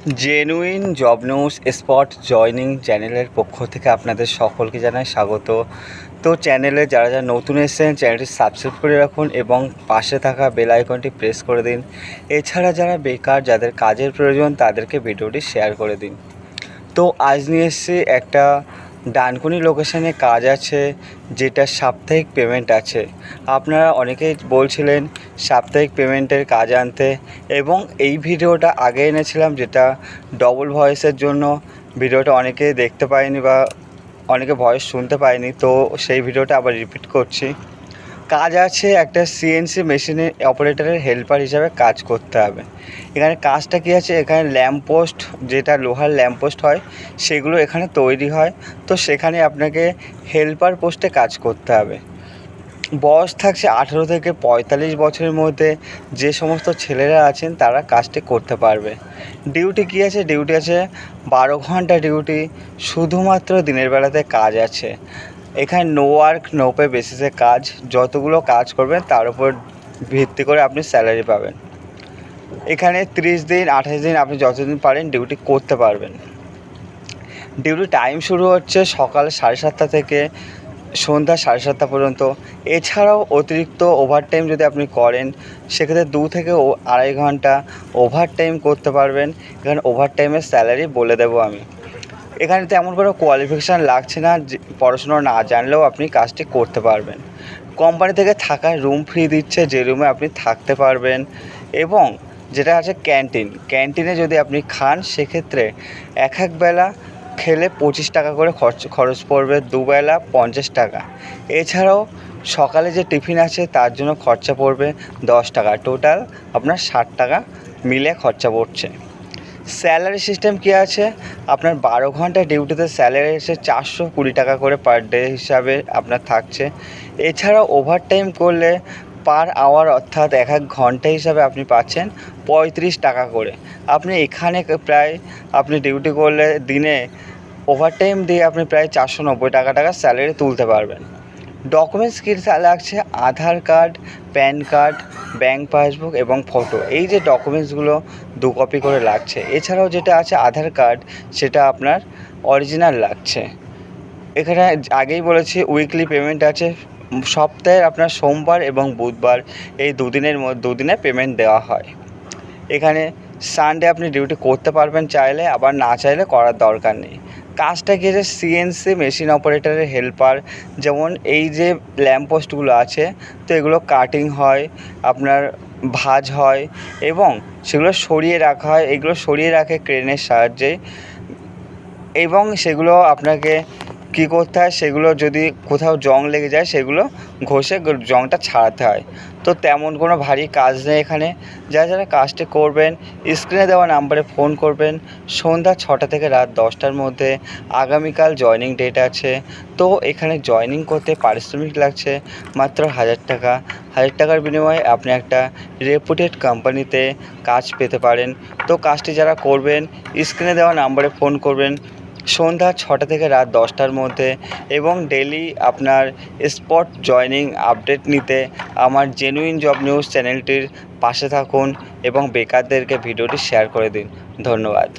Genuine job news spot joining চ্যানেলের পক্ষ থেকে আপনাদের সকলকে জানাই স্বাগত। তো চ্যানেলে যারা যারা নতুন এসেছেন, চ্যানেলটি সাবস্ক্রাইব করে রাখুন এবং পাশে থাকা বেল আইকনটি প্রেস করে দিন। এছাড়া যারা বেকার, যাদের কাজের প্রয়োজন, তাদেরকে ভিডিওটি শেয়ার করে দিন। তো আজ নিয়ে এসছি একটা ডানকুনি লোকেশনে কাজ আছে, যেটা সাপ্তাহিক পেমেন্ট আছে। আপনারা অনেকেই বলছিলেন সাপ্তাহিক পেমেন্টের কাজ আনতে, এবং এই ভিডিওটা আগে এনেছিলাম যেটা ডবল ভয়েসের জন্য। ভিডিওটা অনেকে দেখতে পায়নি বা অনেকে ভয়েস শুনতে পায়নি, তো সেই ভিডিওটা আবার রিপিট করছি। কাজ আছে, একটা সিএনসি মেশিনে অপারেটরের হেল্পার হিসাবে কাজ করতে হবে। এখানে কাজটা কী আছে? এখানে ল্যাম্প পোস্ট যেটা লোহার ল্যাম্প পোস্ট হয়, সেগুলো এখানে তৈরি হয়। তো সেখানে আপনাকে হেল্পার পোস্টে কাজ করতে হবে। বয়স থাকছে আঠেরো থেকে পঁয়তাল্লিশ বছরের মধ্যে। যে সমস্ত ছেলেরা আছেন, তারা কাজটি করতে পারবে। ডিউটি কী আছে? ডিউটি আছে বারো ঘণ্টা ডিউটি শুধুমাত্র দিনের বেলাতে কাজ আছে। এখানে নো ওয়ার্ক নো পে বেসিসে কাজ, যতগুলো কাজ করবেন, তার উপর ভিত্তি করে আপনি স্যালারি পাবেন। এখানে তিরিশ দিন, আঠাশ দিন আপনি যতদিন পারেন ডিউটি করতে পারবেন। ডিউটি টাইম শুরু হচ্ছে সকাল সাড়ে সাতটা থেকে সন্ধ্যা সাড়ে সাতটা পর্যন্ত। এছাড়াও অতিরিক্ত ওভারটাইম যদি আপনি করেন, সেক্ষেত্রে দু থেকে আড়াই ঘণ্টা ওভারটাইম করতে পারবেন। এখানে ওভারটাইমের স্যালারি বলে দেবো আমি। এখানে তেমন কোনো কোয়ালিফিকেশান লাগছে না পড়াশুনো না জানলেও আপনি কাজটি করতে পারবেন। কোম্পানি থেকে থাকার রুম ফ্রি দিচ্ছে, যে রুমে আপনি থাকতে পারবেন। এবং যেটা আছে ক্যান্টিন ক্যান্টিনে যদি আপনি খান, সেক্ষেত্রে এক এক বেলা খেলে পঁচিশ টাকা করে খরচ খরচ পড়বে, দুবেলা পঞ্চাশ টাকা। এছাড়াও সকালে যে টিফিন আছে, তার জন্য খরচা পড়বে দশ টাকা। টোটাল আপনার ষাট টাকা মিলে খরচা পড়ছে। স্যালারি সিস্টেম কী আছে? আপনার বারো ঘণ্টা ডিউটিতে স্যালারি এসে চারশো কুড়ি টাকা করে পার ডে হিসাবে আপনার থাকছে। এছাড়াও ওভারটাইম করলে পার আওয়ার অর্থাৎ এক এক ঘণ্টা হিসাবে আপনি পাচ্ছেন পঁয়ত্রিশ টাকা করে। আপনি এখানে প্রায় আপনি ডিউটি করলে দিনে ওভারটাইম দিয়ে আপনি প্রায় চারশো নব্বই টাকা টাকা স্যালারি তুলতে পারবেন। ডকুমেন্টস কী লাগছে? Aadhaar card, PAN card bank passbook এবং ফটো এই যে ডকুমেন্টসগুলো দু কপি করে লাগছে। এছাড়াও যেটা আছে আধার কার্ড, সেটা আপনার অরিজিনাল লাগছে। এখানে আগেই বলেছি উইকলি পেমেন্ট আছে। সপ্তাহের আপনার সোমবার এবং বুধবার, এই দুদিনের মধ্যে দুদিনে পেমেন্ট দেওয়া হয়। এখানে সানডে আপনি ডিউটি করতে পারবেন চাইলে, আবার না চাইলে করার দরকার নেই। কাজটা কি যে সিএনসি মেশিন অপারেটরের হেল্পার যেমন এই যে ল্যাম্প পোস্টগুলো আছে, তো এগুলো কাটিং হয়, আপনার ভাজ হয় এবং সেগুলো সরিয়ে রাখা হয়। এগুলো সরিয়ে রাখে ক্রেনের সাহায্যে এবং সেগুলো আপনাকে কী করতে হয়, সেগুলো যদি কোথাও জং লেগে যায়, সেগুলো ঘষে জংটা ছাড়াতে হয়। তো তেমন কোনো ভারী কাজ নেই এখানে। যারা যারা কাজটি করবেন, স্ক্রিনে দেওয়া নাম্বারে ফোন করবেন। সন্ধ্যা ছটা থেকে রাত দশটার মধ্যে আগামীকাল জয়নিং ডেট আছে। তো এখানে জয়নিং করতে পারিশ্রমিক লাগছে মাত্র হাজার টাকা। হাজার টাকার বিনিময়ে আপনি একটা রেপুটেড কোম্পানিতে কাজ পেতে পারেন। তো কাজটি যারা করবেন, স্ক্রিনে দেওয়া নাম্বারে ফোন করবেন। সন্ধ্যা ছটা থেকে রাত দশটার মধ্যে এবং ডেলি আপনার স্পট জয়নিং আপডেট নিতে আমার জেনুইন জব নিউজ চ্যানেলটির পাশে থাকুন এবং বেকারদেরকে ভিডিওটি শেয়ার করে দিন। ধন্যবাদ।